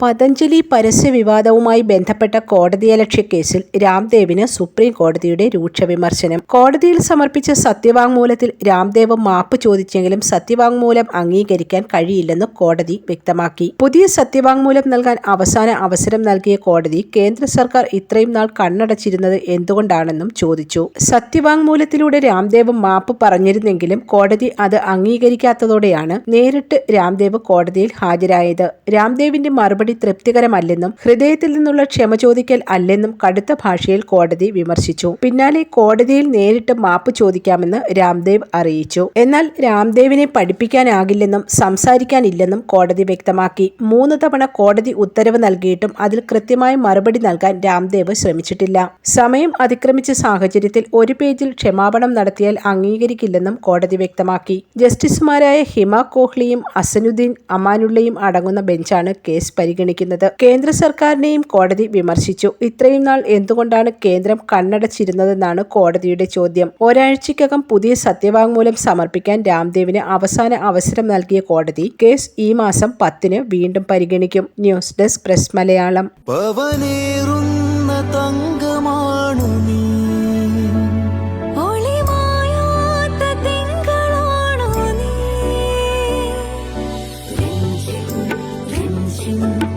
പതഞ്ജലി പരസ്യ വിവാദവുമായി ബന്ധപ്പെട്ട കോടതിയലക്ഷ്യ കേസിൽ രാംദേവിന് സുപ്രീം കോടതിയുടെ രൂക്ഷ വിമർശനം കോടതിയിൽ സമർപ്പിച്ച സത്യവാങ്മൂലത്തിൽ രാംദേവ് മാപ്പ് ചോദിച്ചെങ്കിലും സത്യവാങ്മൂലം അംഗീകരിക്കാൻ കഴിയില്ലെന്ന് കോടതി വ്യക്തമാക്കി. പുതിയ സത്യവാങ്മൂലം നൽകാൻ അവസാന അവസരം നൽകിയ കോടതി കേന്ദ്ര സർക്കാർ ഇത്രയും നാൾ കണ്ണടച്ചിരുന്നത് എന്തുകൊണ്ടാണെന്നും ചോദിച്ചു. സത്യവാങ്മൂലത്തിലൂടെ രാംദേവ് മാപ്പ് പറഞ്ഞിരുന്നെങ്കിലും കോടതി അത് അംഗീകരിക്കാത്തതോടെയാണ് നേരിട്ട് രാംദേവ് കോടതിയിൽ ഹാജരായത്. രാംദേവിന്റെ മറുപടി തൃപ്തികരമല്ലെന്നും ഹൃദയത്തിൽ നിന്നുള്ള ക്ഷമ ചോദിക്കൽ അല്ലെന്നും കടുത്ത ഭാഷയിൽ കോടതി വിമർശിച്ചു. പിന്നാലെ കോടതിയിൽ നേരിട്ട് മാപ്പ് ചോദിക്കാമെന്ന് രാംദേവ് അറിയിച്ചു. എന്നാൽ രാംദേവിനെ പഠിപ്പിക്കാനാകില്ലെന്നും സംസാരിക്കാനില്ലെന്നും കോടതി വ്യക്തമാക്കി. മൂന്ന് തവണ കോടതി ഉത്തരവ് നൽകിയിട്ടും അതിൽ കൃത്യമായ മറുപടി നൽകാൻ രാംദേവ് ശ്രമിച്ചിട്ടില്ല. സമയം അതിക്രമിച്ച സാഹചര്യത്തിൽ ഒരു പേജിൽ ക്ഷമാപണം നടത്തിയാൽ അംഗീകരിക്കില്ലെന്നും കോടതി വ്യക്തമാക്കി. ജസ്റ്റിസുമാരായ ഹിമ കോഹ്ലിയും അസനുദ്ദീൻ അമാനുള്ളയും അടങ്ങുന്ന ബെഞ്ചാണ് കേസ് പരിഗണിക്കുന്നത്. കേന്ദ്ര സർക്കാരിനെയും കോടതി വിമർശിച്ചു. ഇത്രയും നാൾ എന്തുകൊണ്ടാണ് കേന്ദ്രം കണ്ണടച്ചിരുന്നതെന്നാണ് കോടതിയുടെ ചോദ്യം. ഒരാഴ്ചയ്ക്കകം പുതിയ സത്യവാങ്മൂലം സമർപ്പിക്കാൻ രാംദേവിന് അവസാന അവസരം നൽകിയ കോടതി കേസ് ഈ മാസം പത്തിന് വീണ്ടും പരിഗണിക്കും. News desk press Malayalam. തങ്കമാണു നീ. നീ.